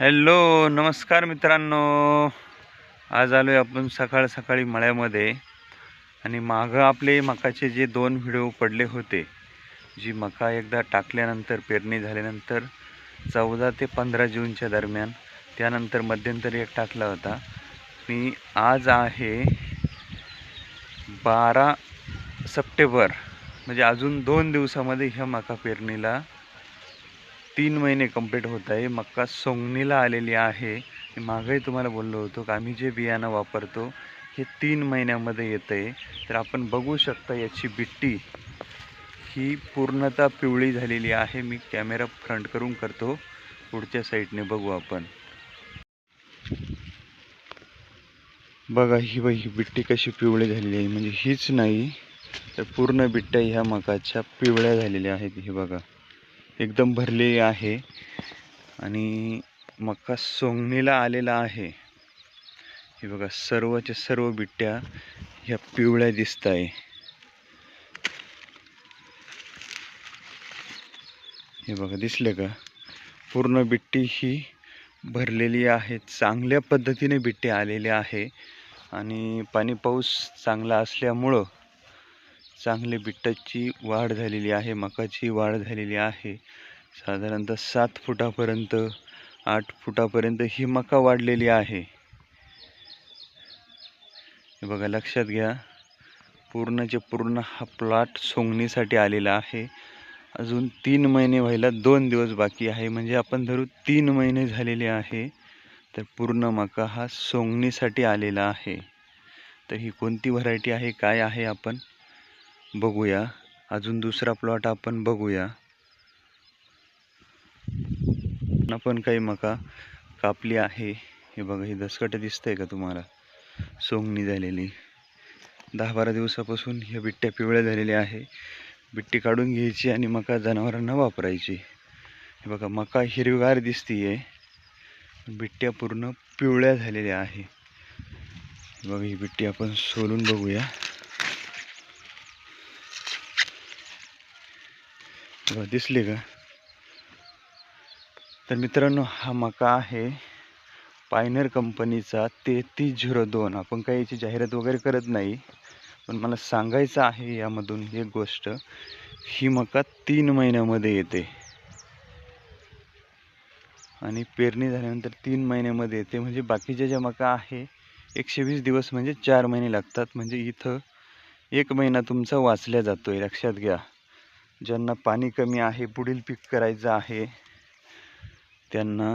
Hello नमस्कार मित्रांनो. आज आलो आहे आपण सकाळ सकाळी मळ्यामध्ये. आणि मागं आपले मकाचे जे दोन व्हिडिओ पडले होते जी मका एकदा टाकल्यानंतर पेरणी झाल्यानंतर चौदा ते पंधरा जूनच्या दरम्यान त्यानंतर मध्यंतरी एक टाकला होता. मी आज आहे बारा सप्टेंबर म्हणजे अजून दोन दिवसामध्ये ह्या मका पेरणीला तीन महिने कंप्लीट होत आहे. मक्का सोंगणीला आलेली आहे. मी मागंही तुम्हाला बोललो होतो की आम्ही जे बियाणं वापरतो हे तीन महिन्यामध्ये येतं आहे तर आपण बघू शकता याची बिट्टी ही पूर्णतः पिवळी झालेली आहे. मी कॅमेरा फ्रंट करून करतो. पुढच्या साईडने बघू आपण. बघा ही बघ ही बिट्टी कशी पिवळी झालेली आहे. म्हणजे हीच नाही तर पूर्ण बिट्ट्या ह्या मकाच्या पिवळ्या झालेल्या आहेत. हे बघा. एकदम भरलेली आहे. आणि मका सोंगणीला आलेला आहे. हे बघा सर्वच्या सर्व बिट्ट्या ह्या पिवळ्या दिसत आहे हे बघा दिसले का? पूर्ण बिट्टी ही भरलेली आहे. चांगल्या पद्धतीने बिट्टे आलेली आहे. आणि पाणी पाऊस चांगला असल्यामुळं चांगली बिट्टाची वाढ झालेली आहे मकाची वाढ झालेली आहे. साधारणतः सात फुटापर्यंत आठ फुटापर्यंत ही मका वाढलेली आहे. हे बघा लक्षात घ्या. पूर्णचे पूर्ण हा प्लॉट सोंगणीसाठी आलेला आहे. अजून तीन महिने व्हायला दोन दिवस बाकी आहे. म्हणजे आपण धरू तीन महिने झालेले आहे तर पूर्ण मका हा सोंगणीसाठी आलेला आहे. तर ही कोणती व्हरायटी आहे काय आहे आपण बघूया. अजून दुसरा प्लॉट आपण बघूया. आपण काही मका कापली आहे. हे बघा ही दसकट दिसतंय का तुम्हाला? सोंगणी झालेली. दहा बारा दिवसापासून ह्या बिट्ट्या पिवळ्या झालेल्या आहे. बिट्टी काढून घ्यायची आणि मका जनावरांना वापरायची. हे बघा मका हिरवीगार दिसतीये. बिट्ट्या पूर्ण पिवळ्या झालेल्या आहे. बघा ही बिट्टी आपण सोलून बघूया. दिसले का? तर मित्रांनो हा मका आहे पायनर कंपनीचा तेहतीस झिरो दोन. आपण काही याची जाहिरात वगैरे करत नाही पण मला सांगायचं आहे यामधून एक गोष्ट. ही मका तीन महिन्यामध्ये येते. आणि पेरणी झाल्यानंतर तीन महिन्यामध्ये येते. म्हणजे बाकीच्या ज्या मका आहे एकशे वीस दिवस म्हणजे चार महिने लागतात. म्हणजे इथं एक महिना तुमचा वाचल्या जातो आहे लक्षात घ्या. ज्यांना पाणी कमी आहे पुढील पीक करायचं आहे त्यांना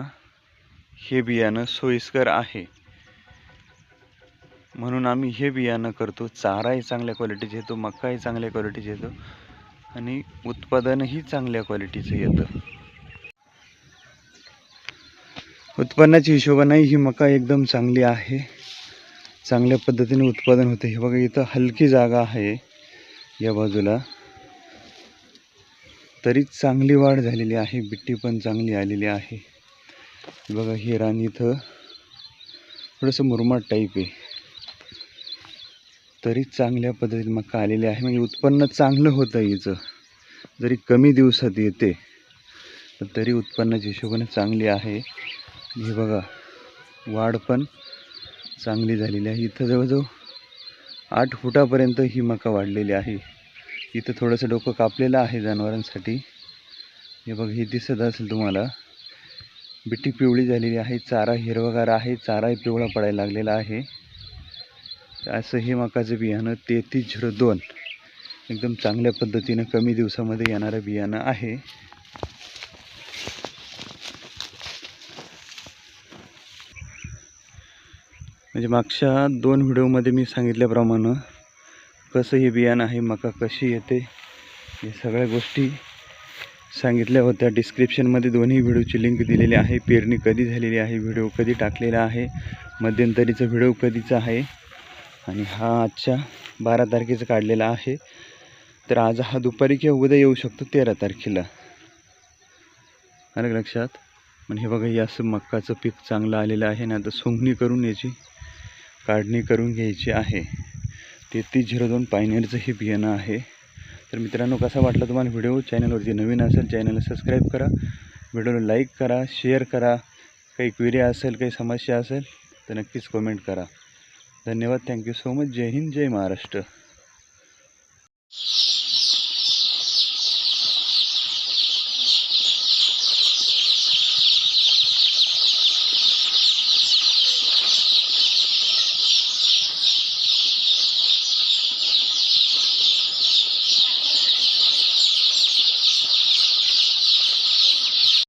हे बियाणं सोयीस्कर आहे. म्हणून आम्ही हे बियाणं करतो. चाराही चांगल्या क्वालिटीचे येतो मकाही चांगल्या क्वालिटीचे येतो आणि उत्पादनही चांगल्या क्वालिटीचं येतं. उत्पन्नाच्या हिशोबानेही ही मका एकदम चांगली आहे. चांगल्या पद्धतीने उत्पादन होते. हे बघा इथं हलकी जागा आहे या बाजूला. तरी चांगली वाढ झालेली आहे बिट्टी पण चांगली आलेली आहे. बघा ही रान इथं थोडंसं मुरमाड टाईप आहे. तरी चांगल्या पद्धतीने मका आलेली आहे. म्हणजे उत्पन्न चांगलं होतं हिचं. जरी कमी दिवसात येते पण तरी उत्पन्नाच्या हिशोबाने चांगली आहे. हे बघा वाढ पण चांगली झालेली आहे. इथं जवळजवळ आठ फुटापर्यंत ही मका वाढलेली आहे. इथं थोडंसं डोकं कापलेलं आहे जनावरांसाठी. हे बघ हे दिसत असेल तुम्हाला. बिट्टी पिवळी झालेली आहे चारा हिरवागार आहे चाराही पिवळा पडायला लागलेला आहे. असं हे मकाचं बियाणं तेहतीस झिरो दोन. एकदम चांगल्या पद्धतीनं कमी दिवसामध्ये येणारं बियाणं आहे. म्हणजे मागच्या दोन व्हिडिओमध्ये मी सांगितल्याप्रमाणे कसं हे बियाणं आहे मका कशी येते हे सगळ्या गोष्टी सांगितल्या होत्या. डिस्क्रिप्शनमध्ये दोन्ही व्हिडिओची लिंक दिलेली आहे. पेरणी कधी झालेली आहे व्हिडिओ कधी टाकलेला आहे मध्यंतरीचा व्हिडिओ कधीचा आहे आणि हा आजच्या बारा तारखेचा काढलेला आहे. तर आज हा दुपारी किंवा उद्या येऊ शकतो तेरा तारखेला. आलं लक्षात? पण हे बघा हे असं मक्काचं पीक चांगलं आलेलं आहे ना आता सोंगणी करून याची काढणी करून घ्यायची आहे. तेहतीस झिरो दोन पायनेरचं हे बियाणं आहे. तर मित्रांनो कसा वाटला तुम्हाला व्हिडिओ? चॅनलवरती नवीन असेल चॅनलला सबस्क्राईब करा. व्हिडिओला लाईक करा शेअर करा. काही क्वेरी असेल काही समस्या असेल तर नक्कीच कमेंट करा. धन्यवाद. थँक्यू सो मच जय हिंद जय महाराष्ट्र.